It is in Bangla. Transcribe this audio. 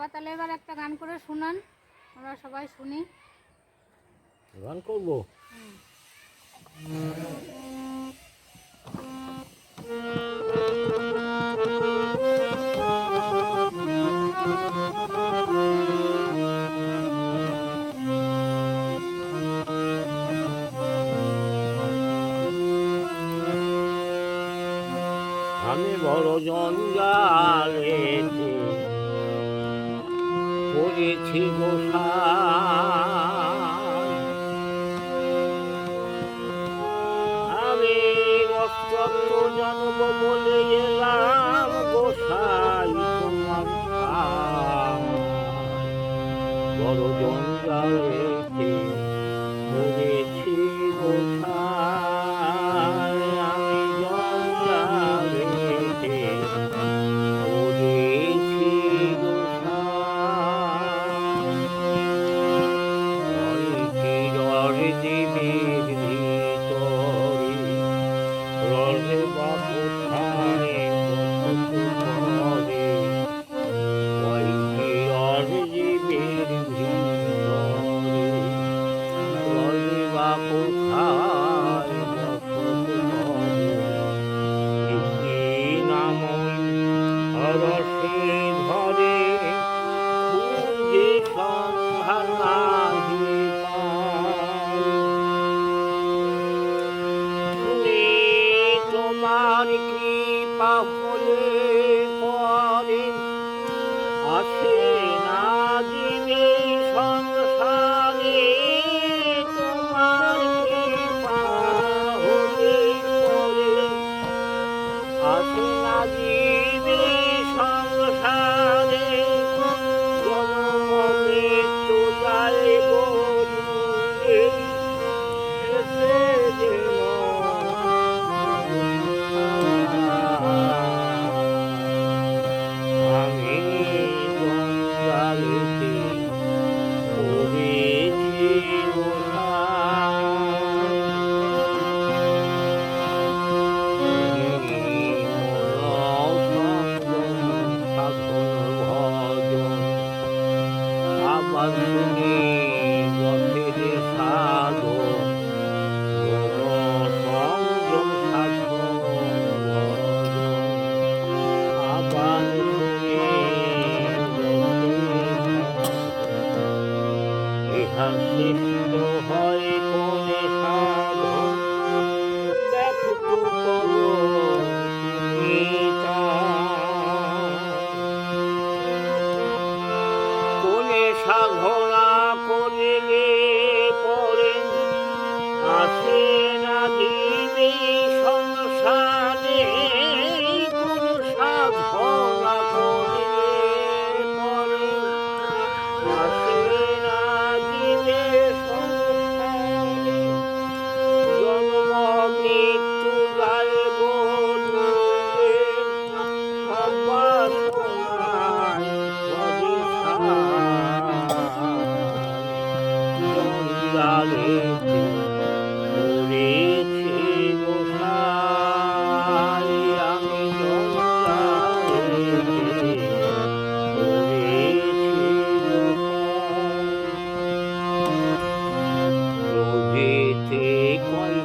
বাবা, তাহলে এবার একটা গান করে শুনান। আমরা সবাই শুনি। গান করব? আমি বড় জঞ্জালেতে পড়েছি গোসাই আমি অস্তত্ব জানব বলে এলাম গোসাই তোমার। বড় জঞ্জালেতে সিদ্ধ হয় কোনে সাধন ব্যথিত করো কোনে সাধনা করিলে পরে আসে না দিবে সংসারে কোন সাধনা করিলে পরে Sí, cuál.